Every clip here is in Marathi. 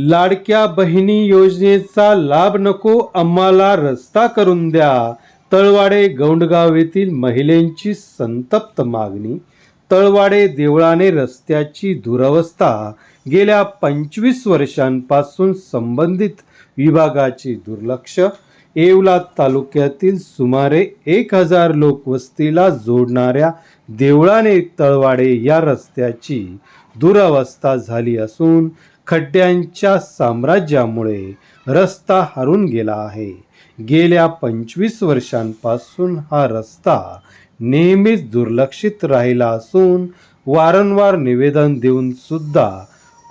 लाडक्या बहिणी योजनेचा लाभ नको आम्हाला रस्ता करून द्या. तळवाडे गौंडगाव येथील महिलेंची संतप्त मागणी. तळवाडे देवळाने रस्त्याची दुरवस्था. गेल्या पंचवीस वर्षांपासून संबंधित विभागाचे दुर्लक्ष. येवला तालुक्यातील सुमारे एक हजार लोकवस्तीला जोडणाऱ्या देवळाने तळवाडे या रस्त्याची दुरावस्था झाली असून खड्ड्यांच्या साम्राज्यामुळे रस्ता हरून गेला आहे. गेल्या पंचवीस वर्षांपासून हा रस्ता नेहमीच दुर्लक्षित राहिला असून वारंवार निवेदन देऊन सुद्धा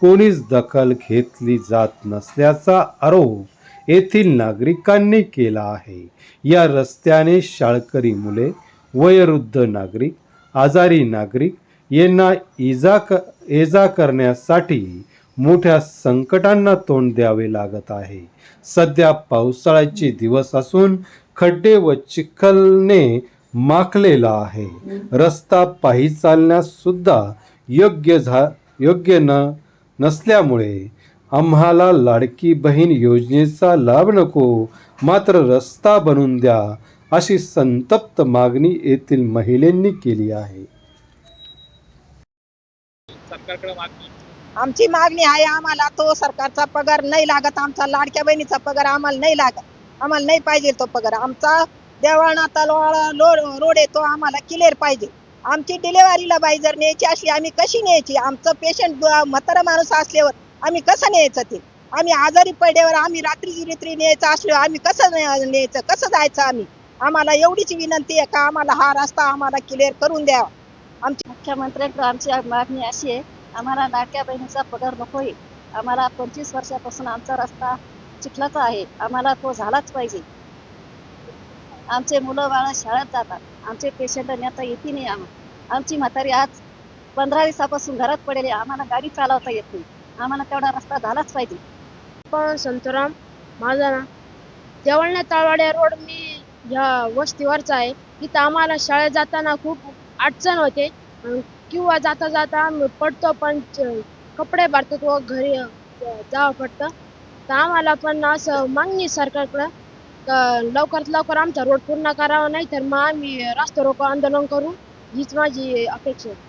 कोणीच दखल घेतली जात नसल्याचा आरोप येथील नागरिकांनी केला आहे. या रस्त्याने शाळकरी मुले वयोवृद्ध नागरिक आजारी नागरिक यांना इजा क इजा करण्यासाठी मोठ्या संकटांना तोंड द्यावे लागत आहे. सध्या पावसाळ्याचे दिवस असून खड्डे व चिखलने माखलेला आहे. रस्ता पायी चालण्यास सुद्धा योग्य झा योग्य न नसल्यामुळे आम्हाला लाडकी बहीण योजनेचा लाभ नको मात्र रस्ता बनवून द्या अशी संतप्त मागणी येथील महिलांनी केली आहे. सरकारकडे मागणी आमची मागणी आहे आम्हाला तो सरकारचा पगार नाही लागत आमचा लाडक्या बहिणीचा पगार आम्हाला नाही लागत आम्हाला नाही पाहिजे तो पगार. आमचा देवाणा तलवाळा रोड आहे तो आम्हाला क्लिअर पाहिजे. आमची डिलेवरीला बाई जर न्यायची असली आम्ही कशी न्यायची? आमचं पेशंट म्हातारा माणूस असल्यावर आम्ही कसं न्यायचं ते? आम्ही आजारी पडल्यावर आम्ही रात्री रित्री न्यायचं असलो आम्ही कसं न्यायचं? कसं जायचं आम्ही? आम्हाला एवढीच विनंती आहे का? आम्हाला हा रस्ता आम्हाला क्लिअर करून द्यावा आमची मुख्यमंत्र्यांकडे आमची मागणी अशी आहे आम्हाला लाडक्या बहिणीचा पगार नकोय. आम्हाला पंचवीस वर्षापासून आमचा रस्ता चिखलाचा आहे. आम्हाला तो झालाच पाहिजे. आमचे मुलं बाळ शाळेत जातात. आमचे पेशंट नेता येते नाही आम्हाला आमची म्हातारी आज पंधरा दिवसापासून घरात पडेली आम्हाला गाडी चालवता येत नाही. आम्हाला तेवढा रस्ता झालाच पाहिजे. पण संतराम माझा ना देवळणे ताळवाड्या रोड मी ह्या वस्तीवरचा आहे. तिथं आम्हाला शाळेत जाताना खूप अडचण होते. किंवा जाता जाता आम्ही पडतो पण कपडे भरतात व घरी जावं पडतं. तर आम्हाला पण असं मागणी सरकारकडं का लवकरात लवकर आमचा रोड पूर्ण करावा नाही तर मग आम्ही रास्ता रोको आंदोलन करू. हीच माझी अपेक्षा आहे.